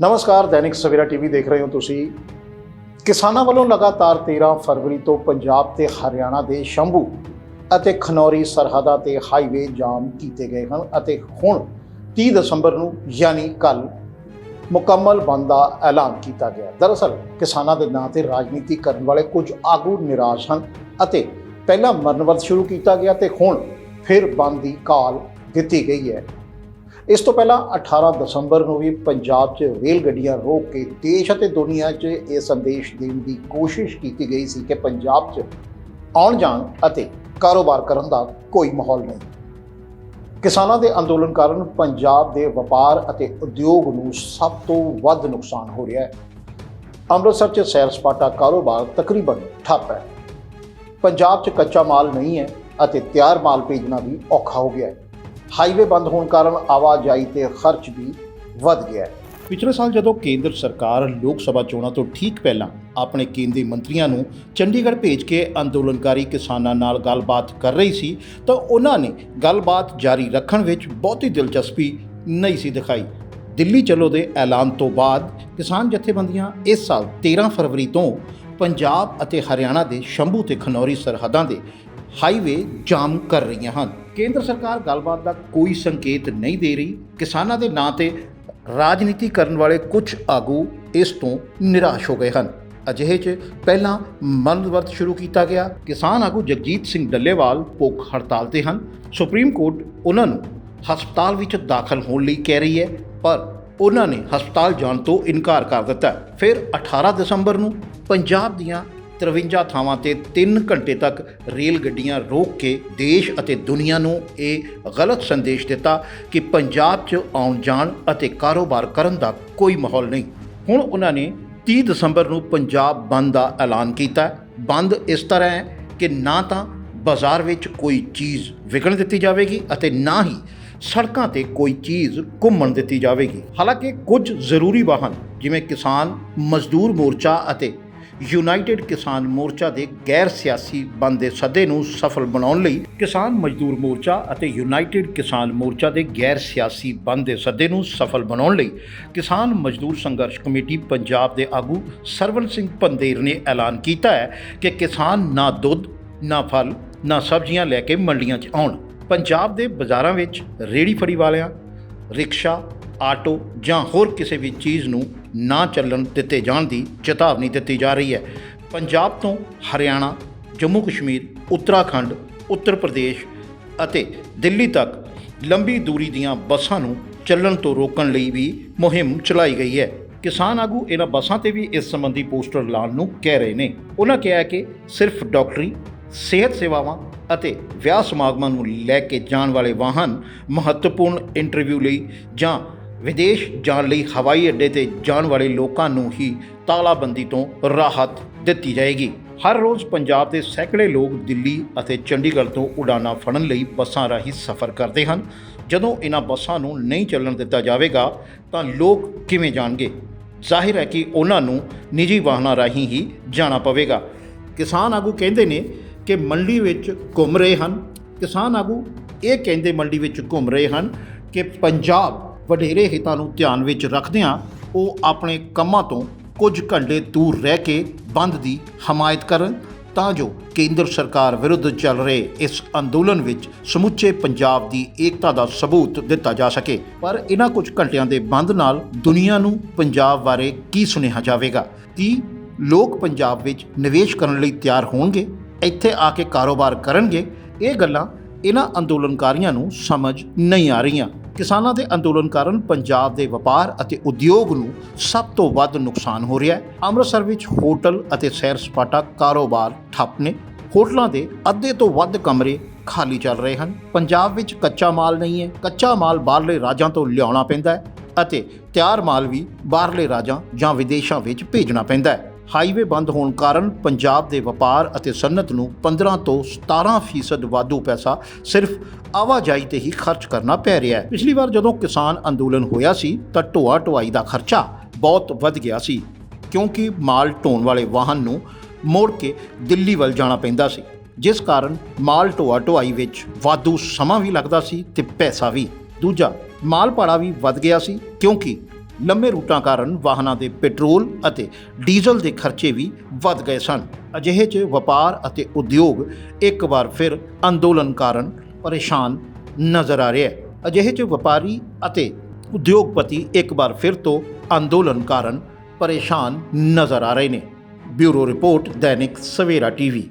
ਨਮਸਕਾਰ, ਦੈਨਿਕ ਸਵੇਰਾ ਟੀਵੀ ਦੇਖ ਰਹੇ ਹੋ ਤੁਸੀਂ। ਕਿਸਾਨਾਂ ਵੱਲੋਂ ਲਗਾਤਾਰ 13 ਫਰਵਰੀ ਤੋਂ ਪੰਜਾਬ ਤੇ ਹਰਿਆਣਾ ਦੇ ਸ਼ੰਭੂ ਅਤੇ ਖਨੌਰੀ, ਸਰਹੱਦਾਂ ਤੇ ਹਾਈਵੇ ਜਾਮ ਕੀਤੇ ਗਏ ਹਨ ਅਤੇ ਹੁਣ 30 ਦਸੰਬਰ ਨੂੰ ਯਾਨੀ ਕੱਲ ਮੁਕੰਮਲ ਬੰਦ ਦਾ ਐਲਾਨ ਕੀਤਾ ਗਿਆ। ਦਰਅਸਲ ਕਿਸਾਨਾਂ ਦੇ ਨਾਂ ਤੇ ਰਾਜਨੀਤੀ ਕਰਨ ਵਾਲੇ ਕੁਝ ਆਗੂ ਨਿਰਾਸ਼ ਹਨ ਅਤੇ ਪਹਿਲਾਂ ਮਰਨ ਵਰਤ ਸ਼ੁਰੂ ਕੀਤਾ ਗਿਆ ਤੇ ਹੁਣ ਫਿਰ ਬੰਦ ਦੀ ਕਾਲ ਦਿੱਤੀ ਗਈ ਹੈ। ਇਸ ਤੋਂ ਪਹਿਲਾਂ 18 ਦਸੰਬਰ ਨੂੰ ਵੀ ਪੰਜਾਬ 'ਚ ਰੇਲ ਗੱਡੀਆਂ ਰੋਕ ਕੇ ਦੇਸ਼ ਅਤੇ ਦੁਨੀਆ 'ਚ ਇਹ ਸੰਦੇਸ਼ ਦੇਣ ਦੀ ਕੋਸ਼ਿਸ਼ ਕੀਤੀ ਗਈ ਸੀ ਕਿ ਪੰਜਾਬ 'ਚ ਆਉਣ ਜਾਣ ਅਤੇ ਕਾਰੋਬਾਰ ਕਰਨ ਦਾ ਕੋਈ ਮਾਹੌਲ ਨਹੀਂ। ਕਿਸਾਨਾਂ ਦੇ ਅੰਦੋਲਨ ਕਾਰਨ ਪੰਜਾਬ ਦੇ ਵਪਾਰ ਅਤੇ ਉਦਯੋਗ ਨੂੰ ਸਭ ਤੋਂ ਵੱਧ ਨੁਕਸਾਨ ਹੋ ਰਿਹਾ ਹੈ। ਅੰਮ੍ਰਿਤਸਰ 'ਚ ਸੈਰ ਸਪਾਟਾ ਕਾਰੋਬਾਰ ਤਕਰੀਬਨ ਠੱਪ ਹੈ। ਪੰਜਾਬ 'ਚ ਕੱਚਾ ਮਾਲ ਨਹੀਂ ਹੈ ਅਤੇ ਤਿਆਰ ਮਾਲ ਭੇਜਣਾ ਵੀ ਔਖਾ ਹੋ ਗਿਆ ਹੈ। ਹਾਈਵੇ ਬੰਦ ਹੋਣ ਕਾਰਨ ਆਵਾਜਾਈ ਤੇ ਖਰਚ ਵੀ ਵੱਧ ਗਿਆ ਹੈ। ਪਿਛਲੇ ਸਾਲ ਜਦੋਂ ਕੇਂਦਰ ਸਰਕਾਰ ਲੋਕ ਸਭਾ ਚੋਣਾਂ ਤੋਂ ਠੀਕ ਪਹਿਲਾਂ ਆਪਣੇ ਕੇਂਦਰੀ ਮੰਤਰੀਆਂ ਨੂੰ ਚੰਡੀਗੜ੍ਹ ਭੇਜ ਕੇ ਅੰਦੋਲਨਕਾਰੀ ਕਿਸਾਨਾਂ ਨਾਲ ਗੱਲਬਾਤ ਕਰ ਰਹੀ ਸੀ, ਤਾਂ ਉਹਨਾਂ ਨੇ ਗੱਲਬਾਤ ਜਾਰੀ ਰੱਖਣ ਵਿੱਚ ਬਹੁਤੀ ਦਿਲਚਸਪੀ ਨਹੀਂ ਸੀ ਦਿਖਾਈ। ਦਿੱਲੀ ਚਲੋ ਦੇ ਐਲਾਨ ਤੋਂ ਬਾਅਦ ਕਿਸਾਨ ਜਥੇਬੰਦੀਆਂ ਇਸ ਸਾਲ 13 ਫਰਵਰੀ ਤੋਂ ਪੰਜਾਬ ਅਤੇ ਹਰਿਆਣਾ ਦੇ ਸ਼ੰਭੂ ਤੇ ਖਨੌਰੀ ਸਰਹੱਦਾਂ ਦੇ ਹਾਈਵੇ ਜਾਮ ਕਰ ਰਹੀਆਂ ਹਨ। ਕੇਂਦਰ ਸਰਕਾਰ ਗੱਲਬਾਤ ਦਾ ਕੋਈ ਸੰਕੇਤ ਨਹੀਂ ਦੇ ਰਹੀ। ਕਿਸਾਨਾਂ ਦੇ ਨਾਂ ਤੇ ਰਾਜਨੀਤੀ ਕਰਨ ਵਾਲੇ ਕੁਝ ਆਗੂ ਇਸ ਤੋਂ ਨਿਰਾਸ਼ ਹੋ ਗਏ ਹਨ। ਅਜਿਹੇ 'ਚ ਪਹਿਲਾਂ ਮੰਦ ਸ਼ੁਰੂ ਕੀਤਾ ਗਿਆ। ਕਿਸਾਨ ਆਗੂ ਜਗਜੀਤ ਸਿੰਘ ਡੱਲੇਵਾਲ ਭੁੱਖ ਹੜਤਾਲ ਤੇ ਹਨ। ਸੁਪਰੀਮ ਕੋਰਟ ਉਹਨਾਂ ਨੂੰ ਹਸਪਤਾਲ ਵਿੱਚ ਦਾਖਲ ਹੋਣ ਲਈ ਕਹਿ ਰਹੀ ਹੈ, ਪਰ ਉਹਨਾਂ ਨੇ ਹਸਪਤਾਲ ਜਾਣ ਤੋਂ ਇਨਕਾਰ ਕਰ ਦਿੱਤਾ। ਫਿਰ 18 ਦਸੰਬਰ ਨੂੰ ਪੰਜਾਬ ਦੀਆਂ 53 ਥਾਵਾਂ ਤੇ 3 ਘੰਟੇ ਤੱਕ ਰੇਲ ਗੱਡੀਆਂ ਰੋਕ ਕੇ ਦੇਸ਼ ਅਤੇ ਦੁਨੀਆ ਨੂੰ ਇਹ ਗਲਤ ਸੰਦੇਸ਼ ਦਿੱਤਾ ਕਿ ਪੰਜਾਬ 'ਚ ਆਉਣ ਜਾਣ ਅਤੇ ਕਾਰੋਬਾਰ ਕਰਨ ਦਾ ਕੋਈ ਮਾਹੌਲ ਨਹੀਂ। ਹੁਣ ਉਹਨਾਂ ਨੇ 30 ਦਸੰਬਰ ਨੂੰ ਪੰਜਾਬ ਬੰਦ ਦਾ ਐਲਾਨ ਕੀਤਾ। ਬੰਦ ਇਸ ਤਰ੍ਹਾਂ ਹੈ ਕਿ ਨਾ ਤਾਂ ਬਾਜ਼ਾਰ ਵਿੱਚ ਕੋਈ ਚੀਜ਼ ਵਿਕਣ ਦਿੱਤੀ ਜਾਵੇਗੀ ਅਤੇ ਨਾ ਹੀ ਸੜਕਾਂ ਤੇ ਕੋਈ ਚੀਜ਼ ਘੁੰਮਣ ਦਿੱਤੀ ਜਾਵੇਗੀ। ਹਾਲਾਂਕਿ ਕੁਝ ਜ਼ਰੂਰੀ ਵਾਹਨ ਜਿਵੇਂ ਕਿਸਾਨ, ਮਜ਼ਦੂਰ ਮੋਰਚਾ ਅਤੇ ਯੂਨਾਈਟਿਡ ਕਿਸਾਨ ਮੋਰਚਾ ਦੇ ਗੈਰ ਸਿਆਸੀ ਬੰਦ ਦੇ ਸੱਦੇ ਨੂੰ ਸਫਲ ਬਣਾਉਣ ਲਈ ਕਿਸਾਨ ਮਜ਼ਦੂਰ ਮੋਰਚਾ ਅਤੇ ਯੂਨਾਈਟਿਡ ਕਿਸਾਨ ਮੋਰਚਾ ਦੇ ਗੈਰ ਸਿਆਸੀ ਬੰਦ ਦੇ ਸੱਦੇ ਨੂੰ ਸਫਲ ਬਣਾਉਣ ਲਈ ਕਿਸਾਨ ਮਜ਼ਦੂਰ ਸੰਘਰਸ਼ ਕਮੇਟੀ ਪੰਜਾਬ ਦੇ ਆਗੂ ਸਰਵਨ ਸਿੰਘ ਪੰਦੇਰ ਨੇ ਐਲਾਨ ਕੀਤਾ ਹੈ ਕਿ ਕਿਸਾਨ ਨਾ ਦੁੱਧ, ਨਾ ਫਲ, ਨਾ ਸਬਜ਼ੀਆਂ ਲੈ ਕੇ ਮੰਡੀਆਂ 'ਚ ਆਉਣ। ਪੰਜਾਬ ਦੇ ਬਾਜ਼ਾਰਾਂ ਵਿੱਚ ਰੇੜੀ ਫੜੀ ਵਾਲਿਆਂ, ਰਿਕਸ਼ਾ, ਆਟੋ ਜਾਂ ਹੋਰ ਕਿਸੇ ਵੀ ਚੀਜ਼ ਨੂੰ ਨਾ ਚੱਲਣ ਦਿੱਤੇ ਜਾਣ ਦੀ ਚੇਤਾਵਨੀ ਦਿੱਤੀ ਜਾ ਰਹੀ ਹੈ। ਪੰਜਾਬ ਤੋਂ ਹਰਿਆਣਾ, ਜੰਮੂ ਕਸ਼ਮੀਰ, ਉੱਤਰਾਖੰਡ, ਉੱਤਰ ਪ੍ਰਦੇਸ਼ ਅਤੇ ਦਿੱਲੀ ਤੱਕ ਲੰਬੀ ਦੂਰੀ ਦੀਆਂ ਬੱਸਾਂ ਨੂੰ ਚੱਲਣ ਤੋਂ ਰੋਕਣ ਲਈ ਵੀ ਮੁਹਿੰਮ ਚਲਾਈ ਗਈ ਹੈ। ਕਿਸਾਨ ਆਗੂ ਇਹਨਾਂ ਬੱਸਾਂ ਤੇ ਵੀ ਇਸ ਸੰਬੰਧੀ ਪੋਸਟਰ ਲਾਉਣ ਨੂੰ ਕਹਿ ਰਹੇ ਨੇ। ਉਹਨਾਂ ਕਿਹਾ ਕਿ ਸਿਰਫ ਡਾਕਟਰੀ, ਸਿਹਤ ਸੇਵਾਵਾਂ ਅਤੇ ਵਿਆਹ ਸਮਾਗਮਾਂ ਨੂੰ ਲੈ ਕੇ ਜਾਣ ਵਾਲੇ ਵਾਹਨ ਮਹੱਤਵਪੂਰਨ ਇੰਟਰਵਿਊ ਲਈ ਜਾਂ ਵਿਦੇਸ਼ ਜਾਣ ਲਈ ਹਵਾਈ ਅੱਡੇ ਤੇ ਜਾਣ ਵਾਲੇ ਲੋਕਾਂ ਨੂੰ ਹੀ ਤਾਲਾਬੰਦੀ ਤੋਂ ਰਾਹਤ ਦਿੱਤੀ ਜਾਏਗੀ। ਹਰ ਰੋਜ਼ ਪੰਜਾਬ ਦੇ ਸੈਂਕੜੇ ਲੋਕ ਦਿੱਲੀ ਅਤੇ ਚੰਡੀਗੜ੍ਹ ਤੋਂ ਉਡਾਨਾਂ ਫੜਨ ਲਈ ਬੱਸਾਂ ਰਾਹੀਂ ਸਫ਼ਰ ਕਰਦੇ ਹਨ। ਜਦੋਂ ਇਹਨਾਂ ਬੱਸਾਂ ਨੂੰ ਨਹੀਂ ਚੱਲਣ ਦਿੱਤਾ ਜਾਵੇਗਾ, ਤਾਂ ਲੋਕ ਕਿਵੇਂ ਜਾਣਗੇ? ਜ਼ਾਹਿਰ ਹੈ ਕਿ ਉਹਨਾਂ ਨੂੰ ਨਿੱਜੀ ਵਾਹਨਾਂ ਰਾਹੀਂ ਹੀ ਜਾਣਾ ਪਵੇਗਾ। ਕਿਸਾਨ ਆਗੂ ਕਹਿੰਦੇ ਨੇ ਕਿ ਮੰਡੀ ਵਿੱਚ ਘੁੰਮ ਰਹੇ ਹਨ। ਕਿਸਾਨ ਆਗੂ ਇਹ ਕਹਿੰਦੇ ਮੰਡੀ ਵਿੱਚ ਘੁੰਮ ਰਹੇ ਹਨ ਕਿ ਪੰਜਾਬ ਵਡੇਰੇ ਹਿੱਤਾਂ ਨੂੰ ਧਿਆਨ ਵਿੱਚ ਰੱਖਦਿਆਂ ਉਹ ਆਪਣੇ ਕੰਮਾਂ ਤੋਂ ਕੁਝ ਘੰਟੇ ਦੂਰ ਰਹਿ ਕੇ ਬੰਦ ਦੀ ਹਮਾਇਤ ਕਰਨ ਤਾਂ ਜੋ ਕੇਂਦਰ ਸਰਕਾਰ ਵਿਰੁੱਧ ਚੱਲ ਰਹੇ ਇਸ ਅੰਦੋਲਨ ਵਿੱਚ ਸਮੁੱਚੇ ਪੰਜਾਬ ਦੀ ਏਕਤਾ ਦਾ ਸਬੂਤ ਦਿੱਤਾ ਜਾ ਸਕੇ। ਪਰ ਇਹਨਾਂ ਕੁਝ ਘੰਟਿਆਂ ਦੇ ਬੰਦ ਨਾਲ ਦੁਨੀਆ ਨੂੰ ਪੰਜਾਬ ਬਾਰੇ ਕੀ ਸੁਨੇਹਾ ਜਾਵੇਗਾ? ਕੀ ਲੋਕ ਪੰਜਾਬ ਵਿੱਚ ਨਿਵੇਸ਼ ਕਰਨ ਲਈ ਤਿਆਰ ਹੋਣਗੇ? ਇੱਥੇ ਆ ਕੇ ਕਾਰੋਬਾਰ ਕਰਨਗੇ? ਇਹ ਗੱਲਾਂ ਇਹਨਾਂ ਅੰਦੋਲਨਕਾਰੀਆਂ ਨੂੰ ਸਮਝ ਨਹੀਂ ਆ ਰਹੀਆਂ। ਕਿਸਾਨਾਂ ਦੇ ਅੰਦੋਲਨ ਕਾਰਨ ਪੰਜਾਬ ਦੇ ਵਪਾਰ ਅਤੇ ਉਦਯੋਗ ਨੂੰ ਸਭ ਤੋਂ ਵੱਧ ਨੁਕਸਾਨ ਹੋ ਰਿਹਾ ਹੈ। ਅੰਮ੍ਰਿਤਸਰ ਵਿੱਚ ਹੋਟਲ ਅਤੇ ਸੈਰ ਸਪਾਟਾ ਕਾਰੋਬਾਰ ਠੱਪ ਨੇ। ਹੋਟਲਾਂ ਦੇ ਅੱਧੇ ਤੋਂ ਵੱਧ ਕਮਰੇ ਖਾਲੀ ਚੱਲ ਰਹੇ ਹਨ। ਪੰਜਾਬ ਵਿੱਚ ਕੱਚਾ ਮਾਲ ਨਹੀਂ ਹੈ। ਕੱਚਾ ਮਾਲ ਬਾਹਰਲੇ ਰਾਜਾਂ ਤੋਂ ਲਿਆਉਣਾ ਪੈਂਦਾ ਹੈ ਅਤੇ ਤਿਆਰ ਮਾਲ ਵੀ ਬਾਹਰਲੇ ਰਾਜਾਂ ਜਾਂ ਵਿਦੇਸ਼ਾਂ ਵਿੱਚ ਭੇਜਣਾ ਪੈਂਦਾ ਹੈ। ਹਾਈਵੇ ਬੰਦ ਹੋਣ ਕਾਰਨ ਪੰਜਾਬ ਦੇ ਵਪਾਰ ਅਤੇ ਸਨਅਤ ਨੂੰ 15 ਤੋਂ 17% ਵਾਧੂ ਪੈਸਾ ਸਿਰਫ ਆਵਾਜਾਈ ਤੇ ਹੀ ਖਰਚ ਕਰਨਾ ਪੈ ਰਿਹਾ ਹੈ। ਪਿਛਲੀ ਵਾਰ ਜਦੋਂ ਕਿਸਾਨ ਅੰਦੋਲਨ ਹੋਇਆ ਸੀ, ਤਾਂ ਢੋਆ ਢੁਆਈ ਦਾ ਖਰਚਾ ਬਹੁਤ ਵੱਧ ਗਿਆ ਸੀ, ਕਿਉਂਕਿ ਮਾਲ ਢੋਣ ਵਾਲੇ ਵਾਹਨ ਨੂੰ ਮੋੜ ਕੇ ਦਿੱਲੀ ਵੱਲ ਜਾਣਾ ਪੈਂਦਾ ਸੀ, ਜਿਸ ਕਾਰਨ ਮਾਲ ਢੋਆ ਢੁਆਈ ਵਿੱਚ ਵਾਧੂ ਸਮਾਂ ਵੀ ਲੱਗਦਾ ਸੀ ਤੇ ਪੈਸਾ ਵੀ। ਦੂਜਾ, ਮਾਲ ਭਾੜਾ ਵੀ ਵੱਧ ਗਿਆ ਸੀ, ਕਿਉਂਕਿ ਲੰਮੇ ਰੂਟਾਂ ਕਾਰਨ ਵਾਹਨਾਂ ਦੇ ਪੈਟਰੋਲ ਅਤੇ ਡੀਜ਼ਲ ਦੇ ਖਰਚੇ ਵੀ ਵੱਧ ਗਏ ਸਨ। ਅਜਿਹੇ 'ਚ ਵਪਾਰ ਅਤੇ ਉਦਯੋਗ ਇੱਕ ਵਾਰ ਫਿਰ ਅੰਦੋਲਨ ਕਾਰਨ ਪਰੇਸ਼ਾਨ ਨਜ਼ਰ ਆ ਰਿਹਾ ਹੈ। ਅਜਿਹੇ 'ਚ ਵਪਾਰੀ ਅਤੇ ਉਦਯੋਗਪਤੀ ਇੱਕ ਵਾਰ ਫਿਰ ਤੋਂ ਅੰਦੋਲਨ ਕਾਰਨ ਪਰੇਸ਼ਾਨ ਨਜ਼ਰ ਆ ਰਹੇ ਨੇ। Bureau report, Dainik Savera TV.